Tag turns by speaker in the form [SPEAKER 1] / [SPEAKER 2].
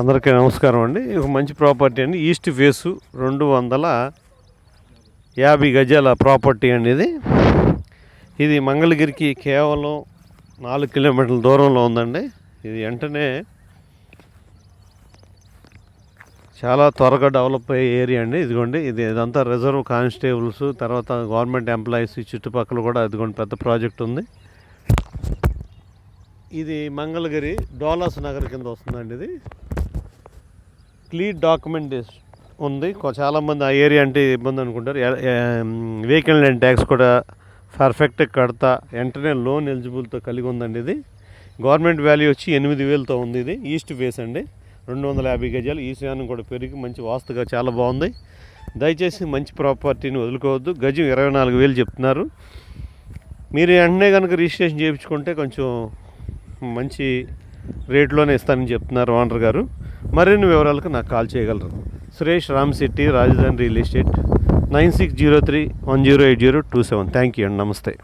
[SPEAKER 1] అందరికీ నమస్కారం అండి. ఒక మంచి ప్రాపర్టీ అండి. ఈస్ట్ ఫేసు రెండు వందల యాభై గజాల ప్రాపర్టీ అండి ఇది. ఇది మంగళగిరికి కేవలం నాలుగు కిలోమీటర్ల దూరంలో ఉందండి. ఇది వెంటనే చాలా త్వరగా డెవలప్ అయ్యే ఏరియా అండి. ఇదిగోండి ఇది ఇదంతా రిజర్వ్ కానిస్టేబుల్స్ తర్వాత గవర్నమెంట్ ఎంప్లాయీస్ చుట్టుపక్కల కూడా ఇదిగోండి పెద్ద ప్రాజెక్ట్ ఉంది. ఇది మంగళగిరి డోలాస్ నగర్ కింద వస్తుందండి ఇది. క్లియర్ డాక్యుమెంటేషన్ ఉంది. చాలామంది ఆ ఏరియా అంటే ఇబ్బంది అనుకుంటారు. వెహికల్ అండ్ ట్యాక్స్ కూడా పర్ఫెక్ట్ కడతా వెంటనే లోన్ ఎలిజిబుల్తో కలిగి ఉందండి ఇది. గవర్నమెంట్ వాల్యూ వచ్చి ఎనిమిది వేలతో ఉంది ఇది. ఈస్ట్ ఫేస్ అండి. రెండు వందల యాభై గజాలు. ఈశాన్యం కూడా పెరిగి మంచి వాస్తుగా చాలా బాగుంది. దయచేసి మంచి ప్రాపర్టీని వదులుకోవద్దు. గజం ఇరవై నాలుగు వేలు చెప్తున్నారు. మీరు వెంటనే కనుక రిజిస్ట్రేషన్ చేయించుకుంటే కొంచెం మంచి రేట్లోనే ఇస్తానని చెప్తున్నారు ఓనర్ గారు. మరిన్ని వివరాలకు నాకు కాల్ చేయగలరు. సురేష్ రామ్ శెట్టి రాజధాని real estate nine six zero three one zero eight zero two seven. Thank you అండి. నమస్తే.